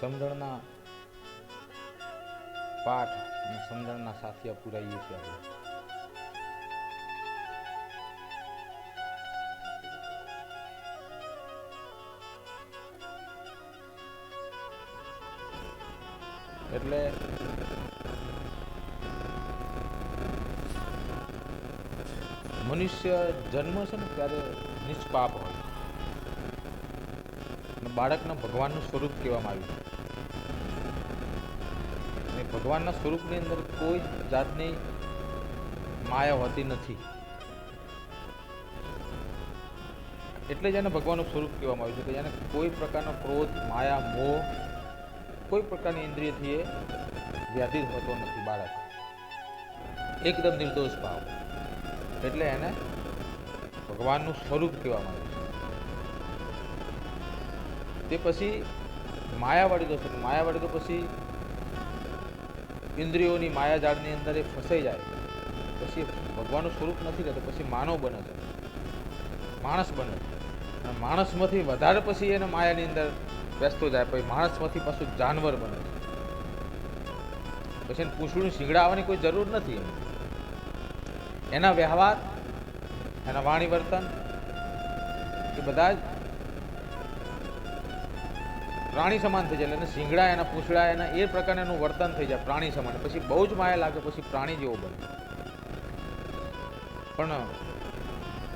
સમજણના પાઠ અને સમજણના સાથિયા પુરાઈએ છીએ આપણે. એટલે મનુષ્ય જન્મ છે ને ત્યારે નિષ્પાપ હોય. બાળકને ભગવાનનું સ્વરૂપ કહેવામાં આવ્યું. અને ભગવાનના સ્વરૂપની અંદર કોઈ જાતની માયા હોતી નથી. એટલે જ એને ભગવાનનું સ્વરૂપ કહેવામાં આવ્યું છે કે જેને કોઈ પ્રકારનો ક્રોધ, માયા, મોહ, કોઈ પ્રકારની ઇન્દ્રિયથી એ વ્યાધિત હોતો નથી બાળક. એકદમ નિર્દોષ ભાવ. એટલે એને ભગવાનનું સ્વરૂપ કહેવામાં આવ્યું છે. તે પછી માયાવાળી છે માયાવાળી તો પછી ઇન્દ્રિયોની માયાજાળની અંદર એ ફસાઈ જાય. પછી ભગવાનનું સ્વરૂપ નથી રહેતું, પછી માનવ બને છે. માણસ બને છે. અને માણસમાંથી વધારે પછી એને માયાની અંદર બેસતો જાય, પછી માણસમાંથી પાછું જાનવર બને છે. પછી એને પૂંછડું આવવાની કોઈ જરૂર નથી એના વ્યવહાર, એના વાણી વર્તન, એ બધા જ પ્રાણી સમાન થઈ જાય એટલે શીંગડા, એના પૂછડા, એના એ પ્રકારનું એનું વર્તન થઈ જાય પ્રાણી સમાન. પછી બહુ જ માયા લાગે, પછી પ્રાણી જેવો બને. પણ,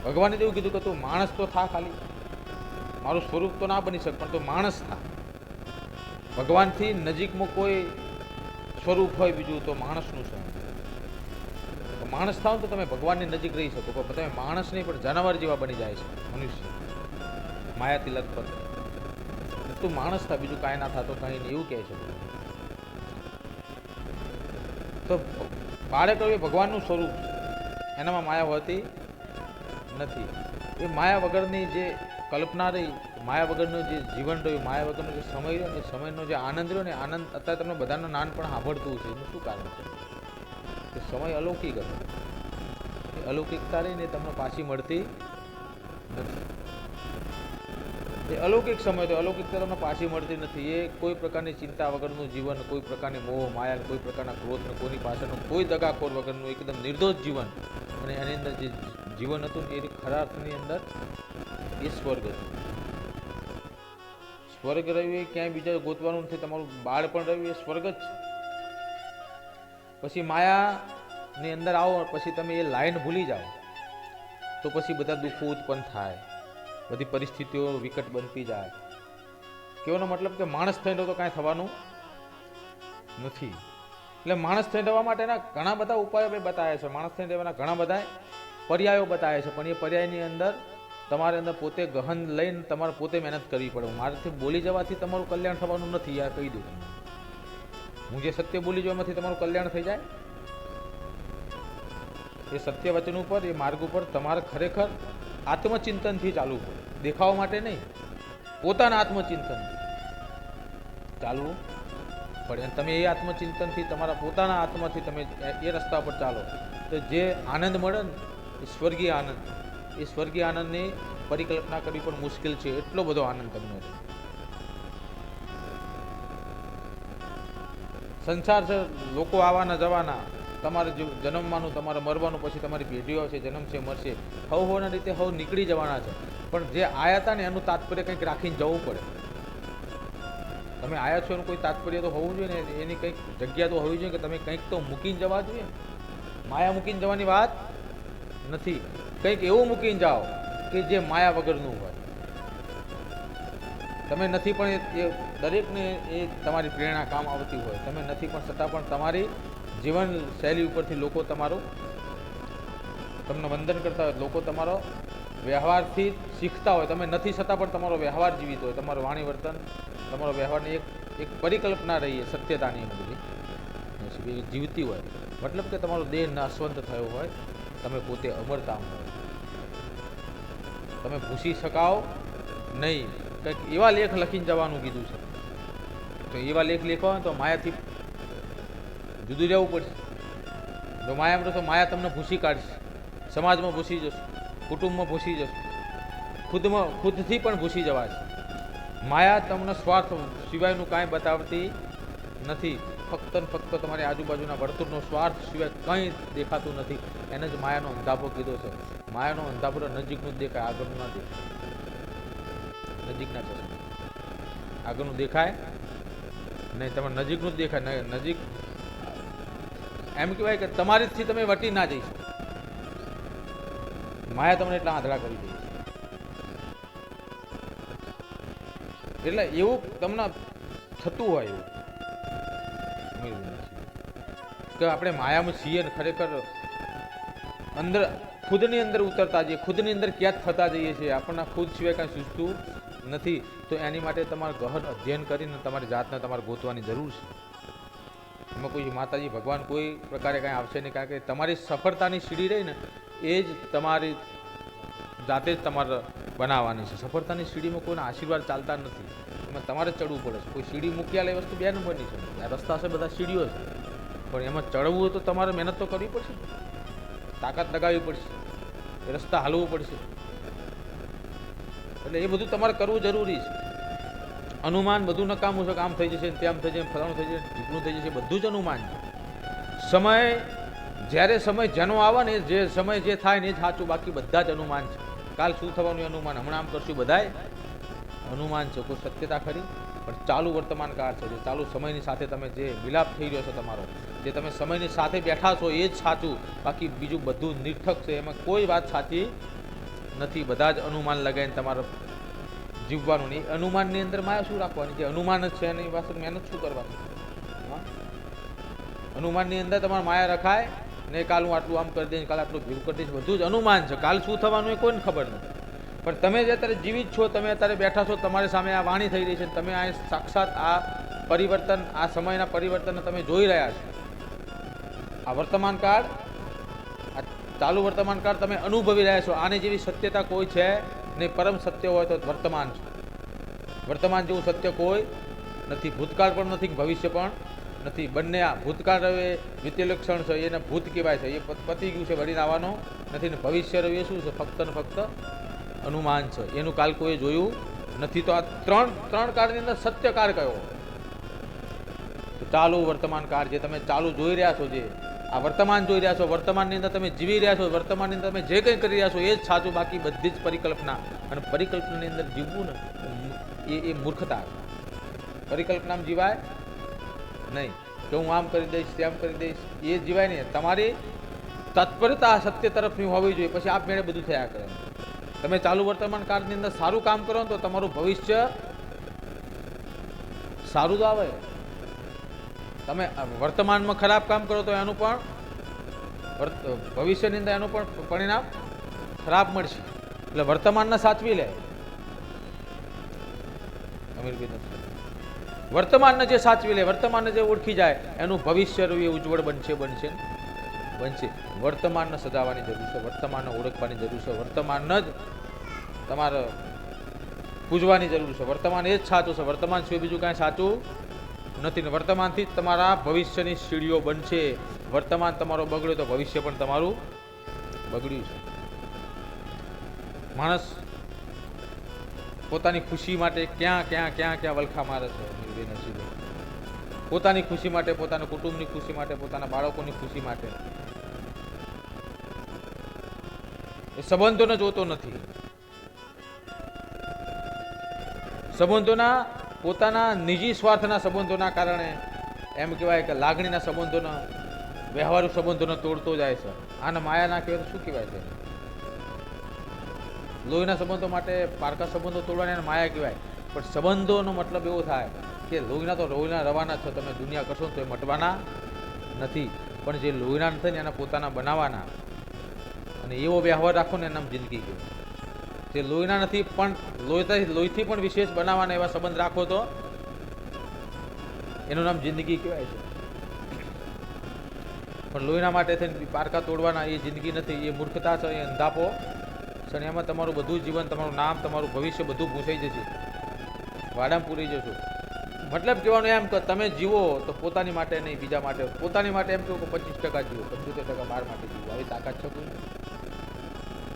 ભગવાને જેવું કીધું કે તું માણસ તો થા ખાલી. મારું સ્વરૂપ તો ના બની શકે, પણ તું માણસ થા. ભગવાનથી નજીકમાં કોઈ સ્વરૂપ હોય બીજું તો માણસનું છે. તો માણસ થાવ તો તમે ભગવાનની નજીક રહી શકો, પણ તમે માણસ નહીં પણ જાનવર જેવા બની જાય છે, મનુષ્ય. માયા તિલક પર. તું માણસ થા બીજું કાંઈ ના થતો કાંઈ નહીં એવું કહે છે. તો બાળક એ ભગવાનનું સ્વરૂપ છે. એનામાં માયા હોતી નથી. એ માયા વગરની જે કલ્પના રહી, માયા વગરનું જે જીવન રહ્યું, માયા વગરનો જે સમય રહ્યો ને એ સમયનો જે આનંદ રહ્યો ને આનંદ અત્યારે તમને બધાનું નાનપણ સાંભળતું છે એનું શું કારણ છે? કે સમય અલૌકિક હતો. એ અલૌકિકતા રહીને તમને પાછી મળતી નથી. એ અલૌકિક સમય તો અલૌકિકતા તમને પાછી મળતી નથી. એ કોઈ પ્રકારની ચિંતા વગરનું જીવન, કોઈ પ્રકારની મોહ, માયા, કોઈ પ્રકારના ક્રોધને કોઈની પાછળનું, કોઈ દગાખોર વગરનું એકદમ નિર્દોષ જીવન. અને એની અંદર જે જીવન હતું એ ખરા અર્થની અંદર એ સ્વર્ગ હતું. સ્વર્ગ રહ્યું એ ક્યાંય બીજા ગોતવાનું નથી. તમારું બાળ પણ રહ્યું એ સ્વર્ગ જ છે. પછી માયાની અંદર આવો, પછી તમે એ લાઈન ભૂલી જાઓ. તો પછી બધા દુઃખો ઉત્પન્ન થાય. બધી પરિસ્થિતિઓ વિકટ બનતી જાય. કહેવાનો મતલબ કે માણસ થઈને તો કાંઈ થવાનું નથી. એટલે માણસ રહેવા માટેના ઘણા બધા ઉપાયો મેં બતાવ્યા છે. માણસ થઈને રહેવાના ઘણા બધા પર્યાયો બતાવ્યા છે. પણ એ પર્યાયની અંદર તમારે અંદર પોતે ગહન લઈને તમારે પોતે મહેનત કરવી પડે. મારાથી બોલી જવાથી તમારું કલ્યાણ થવાનું નથી, યાર કહી દઉં હું જે સત્ય બોલી જવામાંથી તમારું કલ્યાણ થઈ જાય. એ સત્ય વચન ઉપર, એ માર્ગ ઉપર તમારે ખરેખર આત્મચિંતનથી ચાલવું પડે. દેખાવા માટે નહીં, પોતાના આત્મચિંતન. ચાલવું પડે અને તમે એ આત્મચિંતનથી, તમારા પોતાના આત્માથી તમે એ- રસ્તા પર ચાલો. તો જે આનંદ મળે ને, એ સ્વર્ગીય આનંદ. એ સ્વર્ગીય આનંદની પરિકલ્પના કરવી પણ મુશ્કેલ છે, એટલો બધો આનંદ તમને સંસાર છે, લોકો આવવાના જવાના, તમારે જન્મવાનું, તમારે મરવાનું, પછી તમારી પેઢીઓ છે જન્મ છે, મરશે, હવ હોવાના રીતે હવ નીકળી જવાના છે. પણ જે આયા હતા ને એનું તાત્પર્ય કંઈક રાખીને જવું પડે. તમે આયા છો એનું કોઈ તાત્પર્ય તો હોવું જોઈએ ને, એની કંઈક જગ્યા તો હોવી જોઈએ કે તમે કંઈક તો મૂકીને જવા જોઈએ. માયા મૂકીને જવાની વાત નથી. કંઈક એવું મૂકીને જાઓ કે જે માયા વગરનું હોય. તમે નથી પણ એ- દરેકને એ તમારી પ્રેરણા કામ આવતી હોય. તમે નથી પણ છતાં પણ તમારી જીવન શૈલી ઉપરથી લોકો તમારું તમને વંદન કરતા હોય, લોકો તમારો વ્યવહારથી શીખતા હોય, તમે નથી છતાં પણ તમારો વ્યવહાર જીવિત હોય, તમારું વાણી વર્તન, તમારો વ્યવહારની એક એક પરિકલ્પના રહી સત્યતાની બધી. જીવતી હોય. મતલબ કે તમારો દેહ નાશવંત થયો હોય, તમે પોતે અમરતા હોય. તમે ભૂસી શકાવ નહીં. કંઈક એવા લેખ લખીને જવાનું કીધું છે. તો એવા લેખ લેખવા હોય તો માયાથી જુદું રહેવું પડશે. જો માયામાં તો માયા તમને ભૂસી કાઢશે. સમાજમાં ભૂસી જશો. કુટુંબમાં ભૂસી જશો ખુદમાં ખુદથી પણ ભૂસી જવાશે માયા તમને સ્વાર્થ સિવાયનું કાંઈ બતાવતી નથી. ફક્ત ને ફક્ત તમારી આજુબાજુના વર્તુળનો સ્વાર્થ સિવાય કંઈ દેખાતું નથી. એને જ માયાનો અંધાપો કીધો છે. માયાનો અંધાપો નજીકનું જ દેખાય, આગળનું ના દેખાય. નજીકના ચશ્મા આગળનું દેખાય નહીં તમે નજીકનું જ દેખાય. નજીક એમ કહેવાય કે તમારીથી તમે વટી ના જઈ શકો. માયા તમને એટલા આંધળા કરી દે એટલે એવું તમને થતું હોય એવું. કે આપણે માયામાં છીએ ને ખરેખર અંદર ખુદની અંદર ઉતરતા જઈએ, ખુદની અંદર ક્યાં થતા જઈએ છીએ, આપણને ખુદ સિવાય કાંઈ સૂચતું નથી, તો એની માટે તમારે ગહન અધ્યયન કરીને તમારી જાતને તમારે ગોતવાની જરૂર છે. એમાં કોઈ માતાજી ભગવાન કોઈ પ્રકારે કાંઈ આવશે નહીં, કારણ કે તમારી સફળતાની સીડી રહી ને એ જ તમારી જાતે જ તમારે બનાવવાની છે. સફળતાની સીડીમાં કોઈના આશીર્વાદ ચાલતા નથી. એમાં તમારે ચડવું પડે છે. કોઈ સીડી મૂક્યા એ વસ્તુ બે નંબરની છે. રસ્તા છે બધા સીડીઓ છે. પણ એમાં ચડવું હોય તો તમારે મહેનત તો કરવી પડશે. તાકાત લગાવવી પડશે. રસ્તા હાલવું પડશે. એટલે એ બધું તમારે કરવું જરૂરી છે. અનુમાન બધું નકામું છે કે આમ થઈ જશે તેમ થઈ જશે ફલાણું થઈ જશે ઢીકણું થઈ જશે. બધું જ અનુમાન છે. સમય જ્યારે સમય જેનો આવે ને જે સમય જે થાય ને એ સાચું, બાકી બધા જ અનુમાન છે. કાલ શું થવાનું અનુમાન? હમણાં આમ કરશું બધાય? અનુમાન છે, કોઈ સત્યતા ખરી? પણ ચાલુ વર્તમાન કાળ છે, જે ચાલુ સમયની સાથે તમે જે મિલાપ થઈ રહ્યો છે તમારો, જે તમે સમયની સાથે બેઠા છો એ જ સાચું. બાકી બીજું બધું નિર્થક છે, એમાં કોઈ વાત સાચી નથી. બધા જ અનુમાન લગાવીને તમારે જીવવાનું નહીં. અનુમાનની અંદર માયા શું રાખવાની? જે અનુમાન જ છે એની પાસે મહેનત શું કરવાની? અનુમાનની અંદર તમારે માયા રખાય ને કાલ હું આટલું આમ કરી દઈશ, કાલ આટલું ભેગું કરી દઈશ, બધું જ અનુમાન છે. કાલ શું થવાનું એ કોઈને ખબર નથી પણ તમે જે અત્યારે જીવિત છો, તમે અત્યારે બેઠા છો, તમારી સામે આ વાણી થઈ રહી છે તમે આ સાક્ષાત આ પરિવર્તન, આ સમયના પરિવર્તનને તમે જોઈ રહ્યા છો. આ વર્તમાન કાળ આ ચાલુ વર્તમાન કાળ તમે અનુભવી રહ્યા છો. આની જેવી સત્યતા કોઈ છે નહીં પરમ સત્ય હોય તો વર્તમાન છે. વર્તમાન જેવું સત્ય કોઈ નથી. ભૂતકાળ પણ નથી ભવિષ્ય પણ નથી. બંને આ ભૂતકાળ હવે વિત્યલક્ષણ છે, એને ભૂત કહેવાય છે. એ પતી ગયું છે વળીને આવવાનો નથી ને ભવિષ્ય એ શું છે? ફક્ત ને ફક્ત અનુમાન છે. એનું કાલ કોઈ જોયું નથી. તો આ ત્રણ ત્રણ કાળની અંદર સત્યકાર કયો? ચાલુ વર્તમાન કાળ જે તમે ચાલુ જોઈ રહ્યા છો જે, આ વર્તમાન જોઈ રહ્યા છો, વર્તમાનની અંદર તમે જીવી રહ્યા છો, વર્તમાનની અંદર તમે જે કંઈ કરી રહ્યા છો એ જ સાચું, બાકી બધી જ પરિકલ્પના. અને પરિકલ્પનાની અંદર જીવવું ને, એ એ મૂર્ખતા. પરિકલ્પનામાં જીવાય નહીં. કે હું આમ કરી દઈશ, તેમ કરી દઈશ, એ જીવાય નહીં. તમારી તત્પરતા સત્ય તરફની હોવી જોઈએ. પછી આપમેળે બધું થયા કરે. તમે ચાલુ વર્તમાન કાળની અંદર સારું કામ કરો તો તમારું ભવિષ્ય સારું જ આવે. તમે વર્તમાનમાં ખરાબ કામ કરો તો એનું પણ ભવિષ્યની અંદર એનું પણ પરિણામ ખરાબ મળશે. એટલે વર્તમાનને સાચવી લે. અમીરભાઈ. વર્તમાનને જે સાચવી લે, વર્તમાનને જે ઓળખી જાય, એનું ભવિષ્ય રહ્યું ઉજ્જવળ બનશે બનશે. બનશે. વર્તમાનને સજાવવાની જરૂર છે, વર્તમાનને ઓળખવાની જરૂર છે, વર્તમાનને જ તમારે પૂજવાની જરૂર છે. વર્તમાન એ જ સાચું છે. વર્તમાન સિવાય બીજું કાંઈ સાચું નથી. ને વર્તમાનથી જ તમારા ભવિષ્યની સીડીઓ બનશે. વર્તમાન તમારો બગડ્યો તો ભવિષ્ય પણ તમારું બગડ્યું છે. માણસ પોતાની ખુશી માટે ક્યાં ક્યાં ક્યાં ક્યાં વલખા મારે છે? અમીરભાઈ નરસિંહભાઈ પોતાની ખુશી માટે, પોતાના કુટુંબની ખુશી માટે, પોતાના બાળકોની ખુશી માટે. એ સંબંધોને જોતો નથી. સંબંધોના, પોતાના નિજી સ્વાર્થના સંબંધોના કારણે એમ કહેવાય કે લાગણીના સંબંધોના વ્યવહારુ સંબંધોને તોડતો જાય છે. આને માયાના કહેવાય તો શું કહેવાય છે? લોહીના સંબંધો માટે પારકા સંબંધો તોડવાને માયા કહેવાય. પણ સંબંધોનો મતલબ એવો થાય કે લોહીના તો લોહીના રવાના છો, તમે દુનિયા કરશો તો એ મટવાના નથી. પણ જે લોહીના નથી ને એના પોતાના બનાવવાના. અને એવો વ્યવહાર રાખો ને એનામ જિંદગી ગયો. જે લોહીના નથી, પણ લોહીથી લોહીથી પણ વિશેષ બનાવવાના એવા સંબંધ રાખો તો એનું નામ જિંદગી કહેવાય છે. પણ લોહીના માટે થઈને પારકા તોડવાના એ જિંદગી નથી, એ મૂર્ખતા છે, એ અંધાપો છે અને એમાં તમારું બધું જીવન, તમારું નામ, તમારું ભવિષ્ય બધું ભૂસાઈ જશે. વાડામાં પૂરી જશો. મતલબ કહેવાનું એમ કે તમે જીવો તો પોતાની માટે નહીં, બીજા માટે. પોતાની માટે એમ કહું કે પચીસ ટકા જીવો, પંચોતેર ટકા બાર માટે જીવો. આવી તાકાત છે કોઈ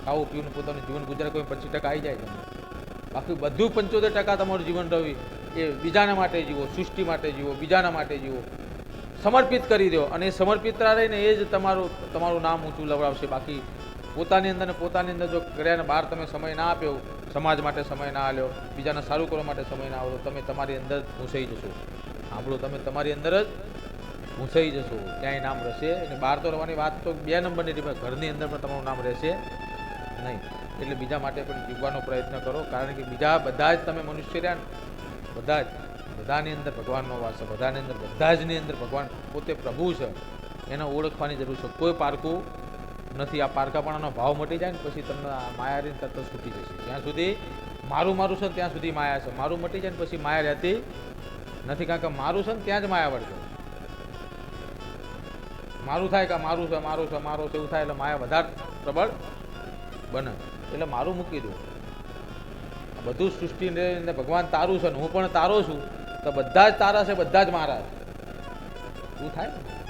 ખાવું, પીવું પોતાનું જીવન ગુજરાત કોઈ પચીસ ટકા આવી જાય તમને. બાકી બધું પંચોતેર ટકા તમારું જીવન રવિ. એ બીજાના માટે જીવો, સૃષ્ટિ માટે જીવો, બીજાના માટે જીવો. સમર્પિત કરી દો. અને એ સમર્પિતતા રહીને એ જ તમારું તમારું નામ ઊંચું લવડાવશે. બાકી પોતાની અંદર પોતાની અંદર જો કર્યા ને બહાર તમે સમય ના આપ્યો સમાજ માટે સમય ના આલ્યો, બીજાને સારું કરવા માટે સમય ના આવ્યો તમે તમારી અંદર જ ઘૂંસાઈ જશો. સાંભળો, તમે તમારી અંદર જ ઘૂંસાઈ જશો. ક્યાંય નામ રહેશે અને બહાર તો રહેવાની વાત તો બે નંબરની રીતે ઘરની અંદર પણ તમારું નામ રહેશે નહીં. એટલે બીજા માટે પણ જીવવાનો પ્રયત્ન કરો, કારણ કે બીજા બધા જ તમે મનુષ્ય રહ્યા બધા જ, બધાની અંદર ભગવાનનો વાસ છે, બધાની અંદર બધા જની અંદર ભગવાન પોતે પ્રભુ છે. એને ઓળખવાની જરૂર છે. કોઈ પારકું નથી આ પારકાપણાનો ભાવ મટી જાય ને પછી તમને માયારી તરત છૂટી જશે. જ્યાં સુધી મારું મારું છે ત્યાં સુધી માયા છે. મારું મટી જાય ને પછી માયા રહેતી નથી. કારણ કે મારું છે ને ત્યાં જ માયા વળશે. મારું થાય કે મારું છે મારું છે મારું છે, એવું થાય એટલે માયા વધારે પ્રબળ બને. એટલે મારું મૂકી દો. બધું સૃષ્ટિને ભગવાન તારું છે ને હું પણ તારો છું, તો બધા જ તારા છે, બધા જ મારા છે. એવું થાય ને?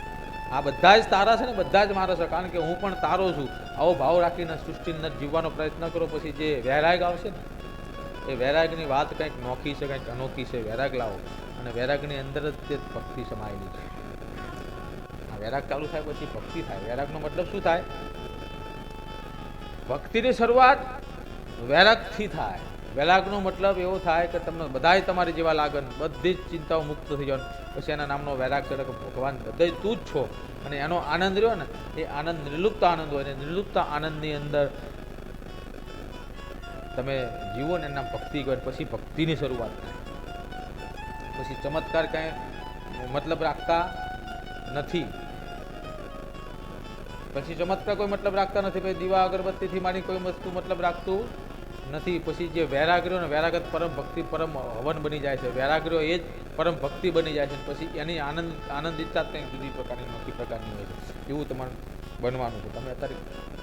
આ બધા જ તારા છે ને, બધા જ મારા છે. કારણ કે હું પણ તારો છું. આવો ભાવ રાખીને સૃષ્ટિને જીવવાનો પ્રયત્ન કરો. પછી જે વૈરાગ આવશે ને, એ વૈરાગની વાત કંઈક નોખી છે, કંઈક અનોખી છે. વૈરાગ લાવો. અને વૈરાગની અંદર જ તે ભક્તિ સમાયેલી છે. આ વૈરાગ ચાલુ થાય પછી ભક્તિ થાય. વૈરાગનો મતલબ શું થાય? ભક્તિની શરૂઆત વૈરાગથી થાય. વૈરાગનો મતલબ એવો થાય કે તમને બધાય તમારી જેવા લાગન, બધી જ ચિંતાઓ મુક્ત થઈ જવાનું. પછી એના નામનો વૈરાગ છે કે ભગવાન હૃદય તું જ છો. અને એનો આનંદ રહ્યો ને, એ આનંદ, નિર્લુપ્ત આનંદ હોય ને નિર્લુપ્ત આનંદની અંદર તમે જીવો ને એના ભક્તિ કરો, પછી ભક્તિની શરૂઆત થાય. પછી ચમત્કાર કાંઈ મતલબ રાખતા નથી. પછી ચમત્કાર કોઈ મતલબ રાખતા નથી, પછી દીવા, અગરબત્તીથી માની કોઈ વસ્તુ મતલબ રાખતું નથી. પછી જે વૈરાગ્યો ને વૈરાગત પરમ ભક્તિ, પરમ હવન બની જાય છે. વૈરાગ્યો એ જ પરમ ભક્તિ બની જાય છે. પછી એની આનંદ, આનંદિતતા કંઈક જુદી પ્રકારની, નોખી પ્રકારની હોય છે. એવું તમારે બનવાનું છે. તમે અત્યારે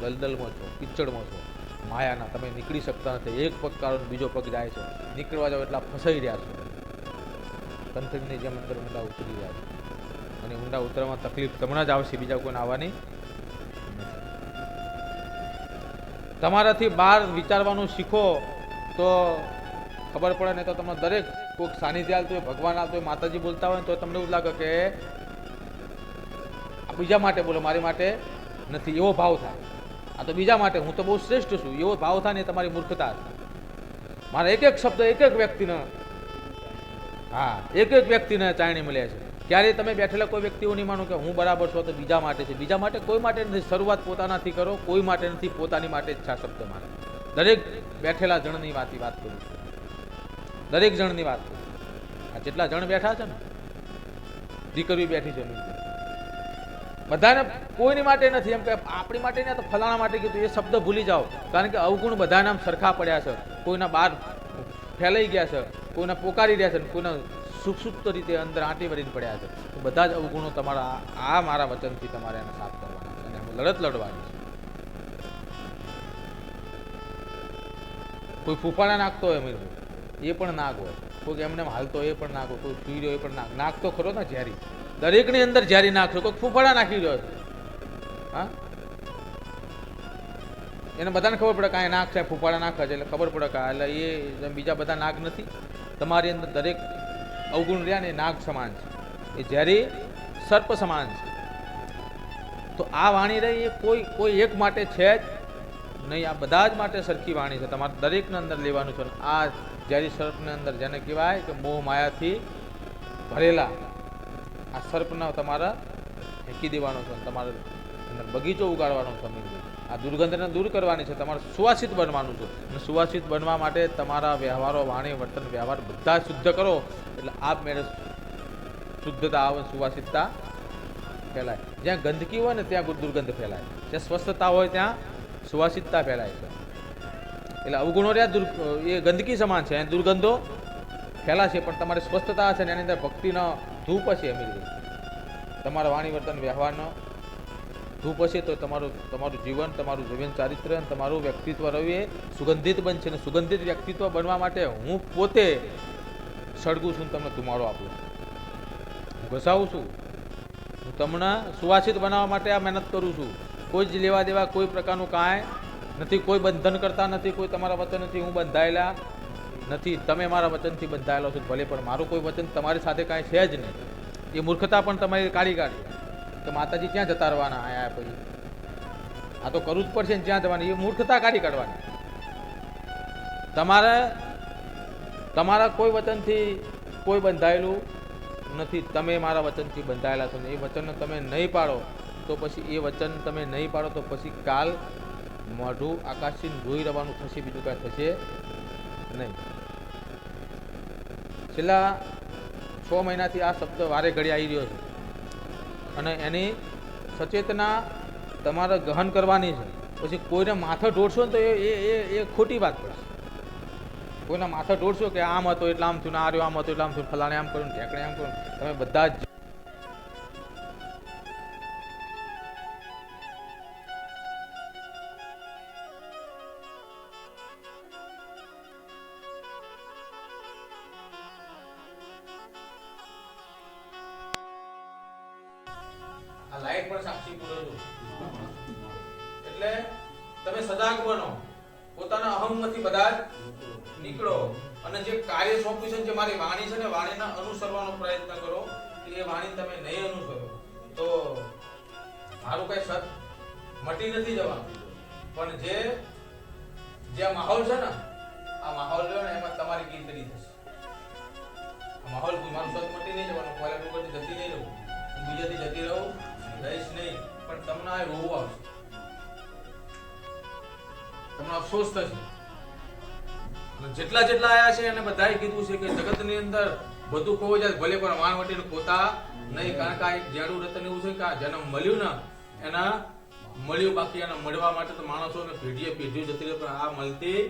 દલદલમાં છો, કિચડમાં છો, માયાના, તમે નીકળી શકતા નથી. એક પગ કાઢો બીજો પગ જાય છે. નીકળવા જાવ એટલા ફસાઈ રહ્યા છો. કંથકની જેમ અંદર ઊંડા ઉતરી રહ્યા છે. અને ઊંડા ઉતરવામાં તકલીફ તમને જ આવશે. બીજા કોઈને આવવાની તમારાથી બહાર વિચારવાનું શીખો, તો ખબર પડે ને તો તમને દરેક કોઈક સાનિધ્ય હાલતું હોય, ભગવાન હાલતું હોય, માતાજી બોલતા હોય તો તમને એવું લાગે કે બીજા માટે બોલો, મારી માટે નથી, એવો ભાવ થાય. આ તો બીજા માટે, હું તો બહુ શ્રેષ્ઠ છું, એવો ભાવ થાય ને તમારી મૂર્ખતા મારા એક એક શબ્દ એક એક વ્યક્તિને, હા, એક એક વ્યક્તિને ચાયણી મળ્યા છે. ક્યારેય તમે બેઠેલા કોઈ વ્યક્તિ નહીં માનો કે હું બરાબર છું, તો બીજા માટે છે. બીજા માટે કોઈ માટે નથી. શરૂઆત પોતાનાથી કરો, કોઈ માટે નથી. પોતાની માટે જ શબ્દ મારે. દરેક બેઠેલા જણની વાત વાત કરું છું. દરેક જણની વાત કરું આ જેટલા જણ બેઠા છે ને દીકરી બેઠી છે બધાને કોઈની માટે નથી. એમ કે આપણી માટે ને તો ફલાણા માટે કીધું. એ શબ્દ ભૂલી જાઓ. કારણ કે અવગુણ બધાના સરખા પડ્યા છે. કોઈના બહાર ફેલાઈ ગયા છે, કોઈના પોકારી રહ્યા છે કોઈના સુક્ષુપ્ત રીતે અંદર આંટી વળીને પડ્યા છે. બધા જ અવગુણો તમારા, આ મારા વચનથી તમારે એને સાફ કરવાના અને લડત લડવાની છે. કોઈ ફૂફાડા નાખતો હોય અમીર એ પણ નાગ હોય. કોઈ એમને હાલતો એ પણ નાગ હોય. કોઈ સુઈ રહ્યો એ પણ નાગ. નાગ તો ખરો ને ઝેરી. દરેકની અંદર ઝેરી નાખશો કોઈ ફૂફાડા નાખી રહ્યો હા? એને બધાને ખબર પડે કે આ નાક છે ફૂફાડા નાખે છે. એટલે ખબર પડે કે એટલે એ બીજા બધા નાક નથી. તમારી અંદર દરેક અવગુણ રહ્યા ને નાગ સમાન છે. એ ઝેરી સર્પ સમાન છે. તો આ વાણી રહી એ કોઈ કોઈ એક માટે છે જ નહીં, આ બધા જ માટે સરખી વાણી છે. તમારે દરેકને અંદર લેવાનું છે. આ ઝેરી સર્પની અંદર જેને કહેવાય કે મોહ માયાથી ભરેલા આ સર્પને તમારે ફેંકી દેવાનો છે તમારે અંદર બગીચો ઉગાડવાનો છે આ દુર્ગંધને દૂર કરવાની છે. તમારે સુવાસિત બનવાનું છે. અને સુવાસિત બનવા માટે તમારા વ્યવહારો, વાણી, વર્તન, વ્યવહાર બધા શુદ્ધ કરો. એટલે આપ મેળે શુદ્ધતા આવે, સુવાસિતતા ફેલાય. જ્યાં ગંદકી હોય ને ત્યાં દુર્ગંધ ફેલાય. જ્યાં સ્વસ્થતા હોય ત્યાં સુવાસિતતા ફેલાય છે. એટલે અવગુણો રહ્યા દુર્ એ ગંદકી સમાન છે દુર્ગંધો ફેલાશે, પણ તમારી સ્વસ્થતા છે ને એની અંદર ભક્તિનો ધૂપ હશે એમ તમારા વાણી વર્તન, વ્યવહારનો ધૂપ હશે તો તમારું તમારું જીવન તમારું જીવન ચારિત્ર અને તમારું વ્યક્તિત્વ રહ્યું એ સુગંધિત બનશે. અને સુગંધિત વ્યક્તિત્વ બનવા માટે હું પોતે સળગું છું તમને ધુમાડો આપું છું. ઘસાવું છું. હું તમને સુવાસિત બનાવવા માટે આ મહેનત કરું છું. કોઈ જ લેવા દેવા કોઈ પ્રકારનું કાંઈ નથી, કોઈ બંધન કરતા નથી, કોઈ તમારા વચન નથી, હું બંધાયેલા નથી. તમે મારા વચનથી બંધાયેલો છો, ભલે પણ મારું કોઈ વચન તમારી સાથે કાંઈ છે જ નહીં. એ મૂર્ખતા પણ તમારી કાઢી કાઢી કે માતાજી ક્યાં જતા રહેવાના આયા પછી? આ તો કરવું જ પડશે ને, જ્યાં જવાની. એ મૂર્ખતા કાઢી કાઢવાની. તમારે તમારા કોઈ વચનથી કોઈ બંધાયેલું નથી. તમે મારા વચનથી બંધાયેલા છો ને એ વચનને તમે નહીં પાડો, તો પછી એ વચન તમે નહીં પાડો, તો પછી કાલ મોઢું આકાશથી જોઈ રહેવાનું થશે, બીજું કાંઈ થશે નહીં. છેલ્લા છ મહિનાથી આ શબ્દ વારે ઘડી આવી રહ્યો છે. અને એની સચેતના તમારે ગહન કરવાની છે. પછી કોઈને માથે ઢોળશો ને તો એ એ એ ખોટી વાત કોઈના માથા ઢોળશો કે આમ હતો એટલે આમ થયું આ આમ હતો એટલે આમ થયું ફલાણે આમ કર્યું ઢેકણે આમ કર્યું તમે બધા જ તમે સજાગ બનો. પોતાના અહમમાંથી બધા નીકળો. અને જે કાર્ય સોંપ્યું છે જે મારી વાણી છે ને, વાણીને અનુસરવાનો પ્રયત્ન કરો એ વાણી તમે નહીં અનુસરો. તો મારું કઈ સત મટી નથી જવાનું. પણ જે જે માહોલ છે ને, આ માહોલ રહ્યો ને, એમાં તમારી ગીતરી થશે. માહોલ મારું સત મટી નહીં જવાનું. કોલેજ જતી નહીં રહું. હું બીજાથી જતી રહું. રહીશ નહીં. પણ તમને આ રોવું આવશે. તમને અફસોસ થશે. જેટલા જેટલા આયા છે એને બધાએ કીધું છે કે જગતની અંદર બધું કહો જાય, ભલે પણ માનવટીને પોતા નહીં. કારણ કે આ એક જેડું રતન એવું છે કે આ જન્મ મળ્યું ને, એના મળ્યું બાકી એના મળવા માટે તો માણસોને પેઢીએ પેઢીઓ જતી રહે, પણ આ મળતી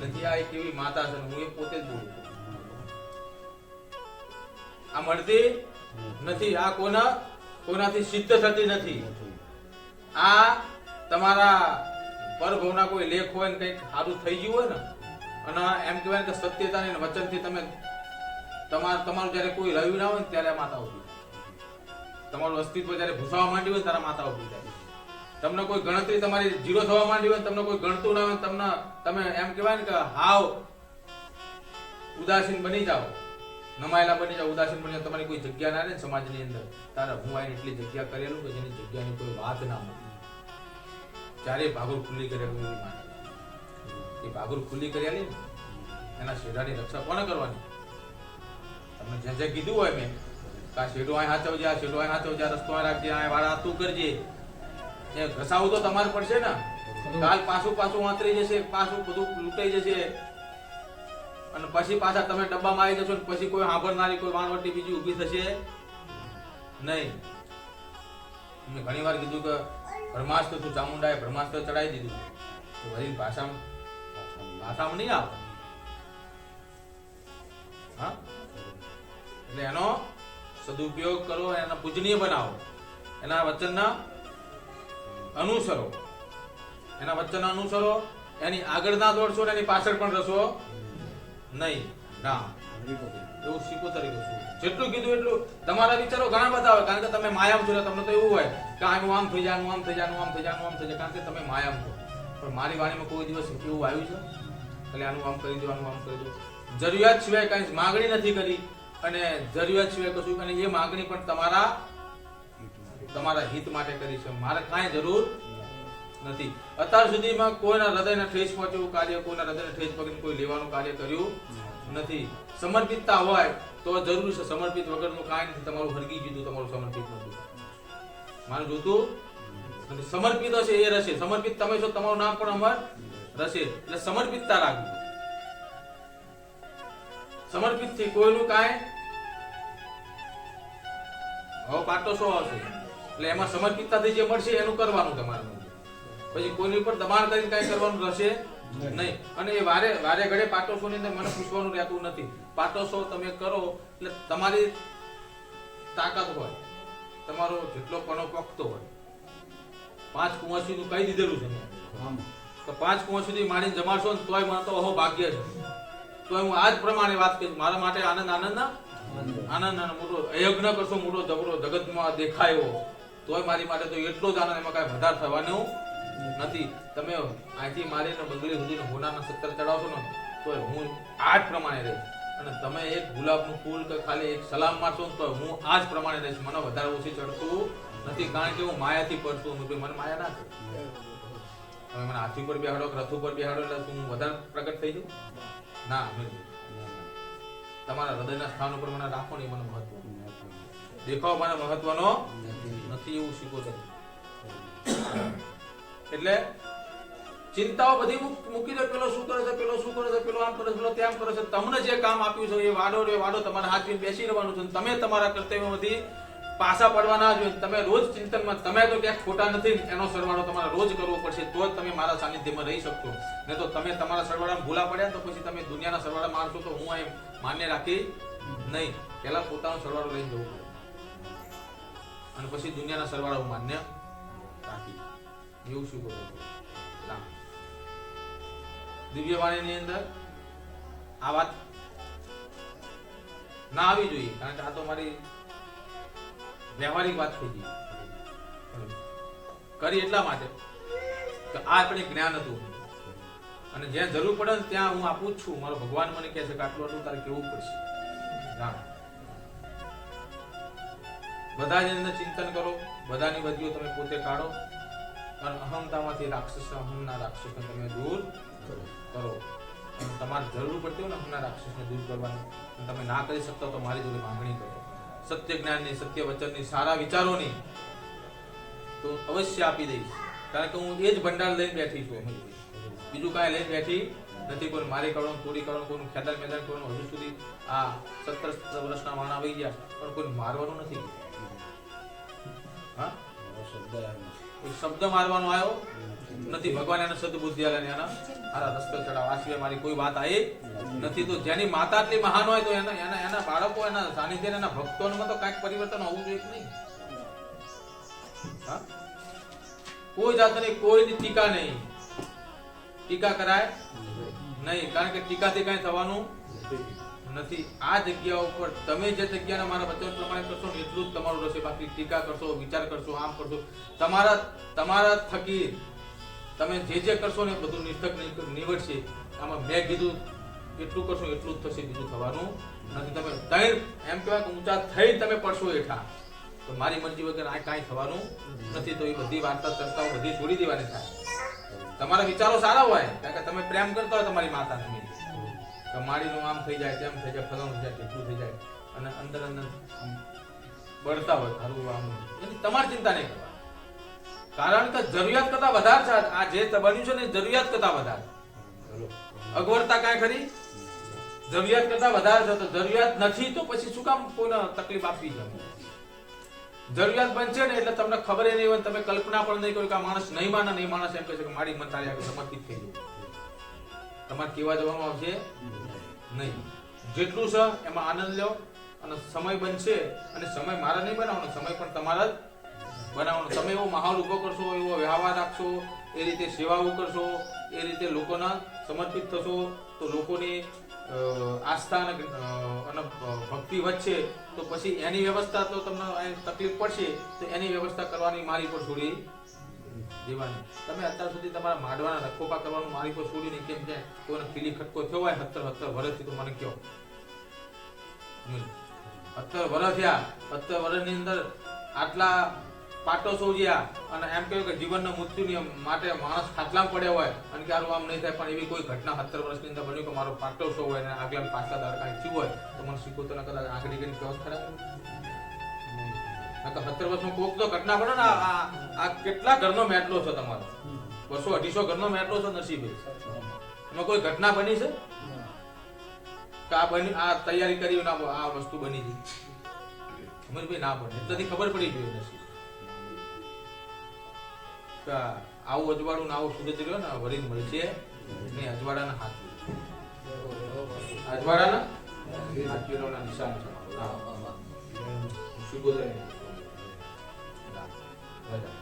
નથી. આ એક એવી માતા છે, હું એ પોતે જ બોલું આ મળતી નથી. આ કોના, કોનાથી સિદ્ધ થતી નથી? આ તમારા પરભવના કોઈ લેખ હોય ને કંઈક સારું થઈ ગયું હોય ને, અને એમ કહેવાય કે સત્યતાની વચનથી તમે તમાર, તમારું જ્યારે કોઈ રહ્યું ના હોય ને ત્યારે માતા ઊભી તમારું અસ્તિત્વ જ્યારે ભૂસાવા માંડી હોય ત્યારે માતા ઊભી થાય. તમને કોઈ ગણતરી તમારી જીરો થવા માંડી હોય તમને કોઈ ગણતું ના હોય તમને, તમે એમ કહેવાય ને કે હાવ ઉદાસીન બની જાઓ. નમાયેલા બની જાઓ, ઉદાસીન બની જાઓ. તમારી કોઈ જગ્યા ના રહે સમાજની અંદર. તારે હું આઈને એટલી જગ્યા કરેલું કે જેની જગ્યાની કોઈ વાત ના મળે. ચારે ભાગુર ખુલ્લી કર્યા એ ભાગુર ખુલ્લી કર્યા ને, એના શેઢાની રક્ષા કોને કરવાની? તમને જે જે કીધું હોય મેં આ શેઢો અહીં હાચવજે આ શેઢો અહીં હાચવજે આ રસ્તો રાખજે, આ વાળા તું કરજે. એ ઘસાવું તો તમારે પડશે ને. કાલ પાછું પાછું વાંતરી જશે, પાછું બધું લૂંટાઈ જશે. અને પછી પાછા તમે ડબ્બામાં આવી જશો ને, પછી કોઈ સાંભળનારી કોઈ વાણવટી બીજી ઊભી થશે નહીં. મેં ઘણી વાર કીધું કે બ્રહ્માસ્ત્ર તું ચામુંડાએ બ્રહ્માસ્ત્ર ચડાવી દીધું તો વળી ભાષામાં ભાષામાં નહીં આવે. હા? એટલે એનો સદુપયોગ કરો, એને પૂજનીય બનાવો. એના વચનના અનુસરો. એના વચનના અનુસરો, એની આગળ ના દોડશો એની પાછળ પણ રસો નહીં. ના એવું શીખો તરીકે છું જેટલું કીધું એટલું. તમારા વિચારો ઘણા બધા હોય કારણ કે તમે માયામ છો તમને તો એવું હોય કે આનું આમ થઈ જાય આમ થઈ જાય આમ થઈ જાય આમ થઈ જાય, કારણ કે તમે માયામ છો. પણ મારી વાણીમાં કોઈ દિવસ એવું આવ્યું છે? એટલે આનું આમ કરી દો, આનું આમ કરી દો. જરૂરિયાત સિવાય કાંઈ માગણી નથી કરી અને જરૂરિયાત સિવાય કશું અને એ માગણી પણ તમારા તમારા હિત માટે કરી છે. મારે કાંઈ જરૂર નથી. અત્યાર સુધીમાં કોઈના હૃદયને ઠેસ પહોંચે એવું કાર્ય કોઈના હૃદયને ઠેસ પહોંચીને કોઈ લેવાનું કાર્ય કર્યું નથી. સમર્પિતતા હોય તો જરૂર છે. સમર્પિત વગરનું કાંઈ નથી. તમારું હરગી ગયું તમારું સમર્પિત નથી મારું જોતું? સમર્પિત હશે એ રહેશે સમર્પિત તમે છો, તમારું નામ પણ અમર રહેશે એટલે સમર્પિતતા રાખવી સમર્પિતથી કોઈનું કાંઈ હવે પાટો શો હશે એટલે એમાં સમર્પિતતાથી જે મળશે, એનું કરવાનું તમારે. પછી કોઈની ઉપર દબાણ કરીને કાંઈ કરવાનું રહેશે? નહીં. અને એ વારે વારે ઘડે પાટોસો ની અંદર મને પૂછવાનું રહેતું નથી. પાટોસો તમે કરો એટલે તમારી તાકાત હોય. તમારો જેટલો પણો પકતો હોય. પાંચ કુંવર સુધી કહી દીધેલું છે તો પાંચ કુંવર સુધી માણી જમાડશો ને તોય મને તો અહો ભાગ્ય છે તો હું આ જ પ્રમાણે વાત કરીશ. મારા માટે આનંદ આનંદ. ના આનંદ. અને મોટો અયજ્ઞ કરશો મોટો જબરો જગતમાં દેખાયો. તોય મારી માટે તો એટલો જ આનંદ. એમાં કાંઈ વધારે થવાનું નથી. તમે અહીંથી મારીને બંગલી સુધીને હોનાના સત્તર ચડાવશો ને, તો હું આ જ પ્રમાણે રહીશ. અને તમે એક ગુલાબનું ફૂલ કે ખાલી એક સલામ મારશો તો હું આ જ પ્રમાણે રહીશ. મને વધારે ઓછી ચડતું નથી, કારણ કે હું માયાથી પડતું નથી મને માયા ના તમે મને હાથી ઉપર બેહાડો રથ ઉપર બેહાડો, એટલે હું વધારે પ્રગટ થઈ જઉં? ના. તમારા હૃદયના સ્થાન ઉપર મને રાખો ને મને મહત્વ. દેખાવ મને મહત્વનો નથી એવું શીખો તમે. એટલે ચિંતાઓ બધી મૂકી દે, પેલો શું કરે છે, પેલો શું કરે છે, પેલો આમ કરે છે, પેલો તેમ કરે છે. તમને જે કામ આપ્યું છે એ વાડો રે, વાડો તમારે હાથ બેસી રહેવાનું છે તમે તમારા કર્તવ્યમાંથી પાછા પડવાના જોઈએ તમે રોજ ચિંતનમાં, તમે તો ક્યાંક ખોટા નથી એનો સરવાળો તમારે રોજ કરવો પડશે, તો જ તમે મારા સાનિધ્યમાં રહી શકશો. ને તો તમે તમારા સરવાળામાં ભૂલા પડ્યા તો પછી તમે દુનિયાના સરવાળા મારશો તો હું એમ માન્ય રાખી નહીં. પહેલા પોતાનો સરવાળો લઈને જવું અને પછી દુનિયાના સરવાળા માન્ય એવું શું કરું છું? રામ દિવ્યવાણીની અંદર આ વાત ના આવી જોઈએ, કારણ કે આ તો મારી વ્યવહારિક વાત થઈ ગઈ. કરી એટલા માટે કે આ આપણે જ્ઞાન હતું. અને જ્યાં જરૂર પડે ને ત્યાં હું આપું છું. મારો ભગવાન મને કહે છે કે આટલું આટલું તારે કેવું પડશે? ના. બધા જ અંદર ચિંતન કરો. બધાની બદલીઓ તમે પોતે કાઢો. અને અહંતામાંથી રાક્ષસ અહમના રાક્ષસને તમે દૂર કરો. અને તમારે જરૂર પડતી હોય ને અહંના રાક્ષસને દૂર કરવાની. તમે ના કરી શકતા તો મારી જોડે માંગણી કરો. સત્ય જ્ઞાનની સત્ય વચનની સારા વિચારોની તો અવશ્ય આપી દઈશ. કારણ કે હું એ જ ભંડાર લઈને બેઠી છું બીજું કાંઈ લઈને બેઠી નથી કોઈ મારી કરો થોડી કરો કોઈનું ખેતર મેદાન કરવાનું હજુ સુધી આ સત્તર વર્ષના માણા આવી ગયા પણ કોઈ મારવાનું નથી. હા? કોઈ શબ્દ મારવાનો આવ્યો? નથી. ભગવાન એને સદબુદ્ધિ આલે ને એના હારા રસ્તો ચડાવ આ સિવાય મારી કોઈ વાત આવી નથી. તો જેની માતા એટલી મહાન હોય તો એના એના એના બાળકો એના સાનિધ્ય એના ભક્તોમાં તો કાંઈક પરિવર્તન હોવું જોઈએ કે નહીં? કોઈ જાતની કોઈ ટીકા નહીં. ટીકા કરાય નહીં. કારણ કે ટીકાથી કાંઈ થવાનું નથી. આ જગ્યા ઉપર તમે જે જગ્યાને મારા વચન પ્રમાણે કરશો ને એટલું જ તમારું રહેશે. બાકી ટીકા કરશો, વિચાર કરશો, આમ કરશો. તમારા તમારા થકી તમે જે જે કરશો ને બધું નિષ્ઠક નીવડશે. આમાં મેં કીધું, એટલું કરશો, એટલું જ થશે, બીજું થવાનું નથી. તમે તૈર એમ કહેવાય કે ઊંચા થઈ તમે પડશો હેઠા. તો મારી મરજી વગર આ કાંઈ થવાનું નથી. તો એ બધી વાર્તા ચર્ચાઓ બધી છોડી દેવાની થાય. તમારા વિચારો સારા હોય, કારણ કે તમે પ્રેમ કરતા હોય તમારી માતાને. મેં નું આમ થઈ જાય તેમ થઈ જાય ફલાણું થઈ જાય ઢીકણું થઈ જાય અને અંદર અંદર બળતા હોય ખરું આમ. એની તમારી ચિંતા નહીં કરવા કારણ કે જરૂરિયાત કરતા વધારે છે આ જે બન્યું છે ને જરૂરિયાત કરતા વધારે. અગવડતા કાંઈ ખરી? જરૂરિયાત કરતા વધારે છે તો જરૂરિયાત નથી તો પછી શું કામ કોઈને તકલીફ આપવી છે? જરૂરિયાત બનશે ને એટલે તમને ખબર નહીં હોય તમે કલ્પના પણ નહીં કરો કે આ માણસ નહીં માને નહીં માણસ એમ કહે છે કે મારી મન તારી આગળ સમર્પિત થઈ ગયું. તમારે કેવા જવામાં આવશે? નહીં. જેટલું છે, એમાં આનંદ લો અને સમય બનશે અને સમય મારા નહીં બનાવવાનો, સમય પણ તમારા જ બનાવવાનો. તમે એવો માહોલ ઊભો કરશો, એવો વ્યવહાર રાખશો, એ રીતે સેવાઓ કરશો, એ રીતે લોકોના સમર્પિત થશો, તો લોકોની આસ્થા અને ભક્તિ વધશે, તો પછી એની વ્યવસ્થા તો તમને તકલીફ પડશે, તો એની વ્યવસ્થા કરવાની મારી પર છોડી દેવાની. તમે અત્યાર સુધી તમારા માંડવાના રખોપા કરવાનું મારી પર કેમ છે કોઈને પીલી ખટકો થયો હોય, સત્તર સત્તર વર્ષથી તો મને કયો સત્તર વર્ષ થયા. સત્તર વર્ષની અંદર આટલા પાટો સોજ્યા અને એમ કહ્યું કે જીવનના મૃત્યુની માટે માણસ ખાટલામાં પડ્યા હોય, અને કે આમ નહીં થાય, પણ એવી કોઈ ઘટના સત્તર વર્ષની અંદર બન્યું કે મારો પાટો શો હોય અને આગલા પાછલા દાડ કાંઈ થયું હોય, તો મને શીખો તો કદાચ આગળ કરીને કહો ખરા. નકર સત્તર વર્ષમાં કોક તો ઘટના પડે ને આ- કેટલા ઘરનો મેટલો છે તમારો? બસો અઢીસો ઘરનો મેટલો છે નસીબે. એમાં કોઈ ઘટના બની છે? આ બની આ તૈયારી કરી ના આ વસ્તુ બની છે. અમીરભાઈ, ના પડે એટલાથી ખબર પડી ગઈ નસીબ. આવું અજવાળું ને આવું સૂરજ રહ્યો ને વરી મળે છે નહીં અજવાળાના હાથ. અજવાળાના? હાથ નિશાન છે. મારું. શુભોદય. રાજા.